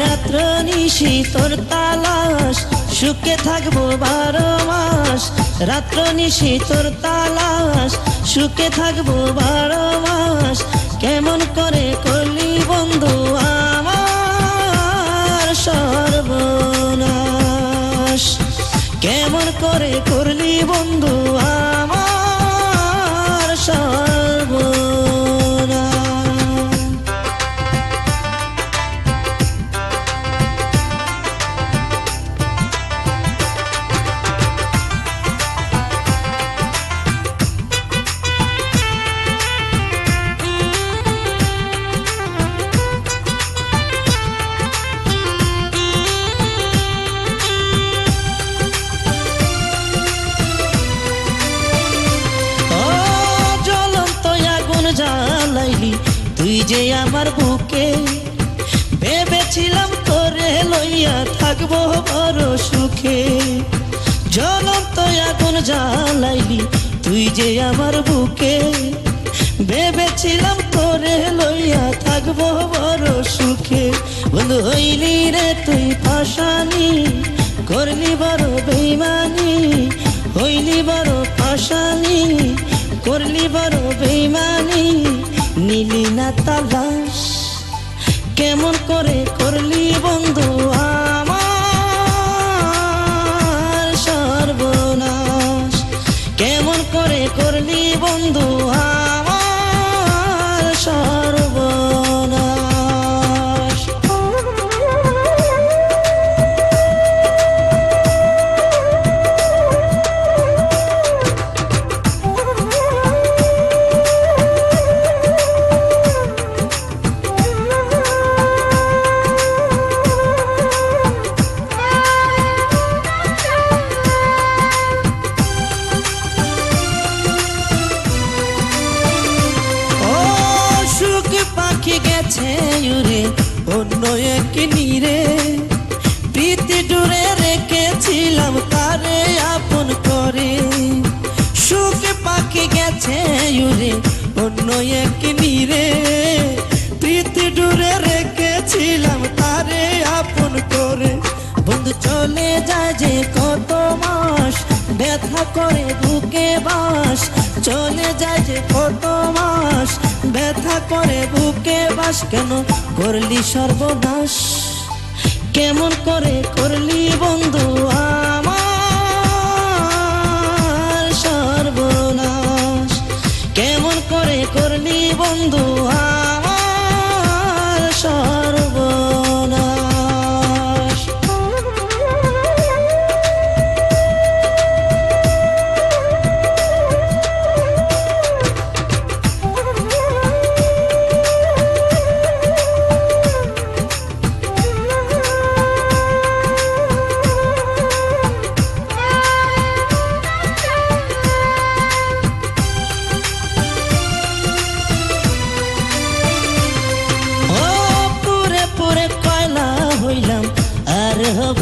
নিশি তোর তালাশ, সুখে থাকব বারো মাস। রাত্র নিশি তোর তালাশ, সুখে থাকব বারো মাস। কেমন করে করলি বন্ধু আমার সর্বনাশ। কেমন করে করলি বন্ধু আমার তুই যে আমার বুকে ভেবেছিলাম তোরে লইয়া থাকব বড় সুখে। জ্বলন্ত আগুন জ্বালাইলি, তুই যে আমার বুকে ভেবেছিলাম তোরে লইয়া থাকব বড় সুখে। বন্ধু হইলি রে তুই পাশানি করলি বড় বেইমানি। না কেমন করে করলি বন্ধু আমার সর্বনাশ? কেমন করে করলি বন্ধু আমার গেছে উড়ে অন্য এক নীরে। প্রীতি দূরে রেখেছিলাম তারে আপন করে। সুখ পাখি গেছে উড়ে অন্য এক নীরে। প্রীতি দূরে রেখেছিলাম তারে আপন করে। বন্ধু চলে যায় যে কত মাস ব্যথা করে বুকে বাস, চলে যায় যে কত মাস। ব্যথা করে বুকে বাস, কেন করলি সর্বনাশ? কেমন করে করলি বন্ধু আমার সর্বনাশ? কেমন করে করলি বন্ধু हो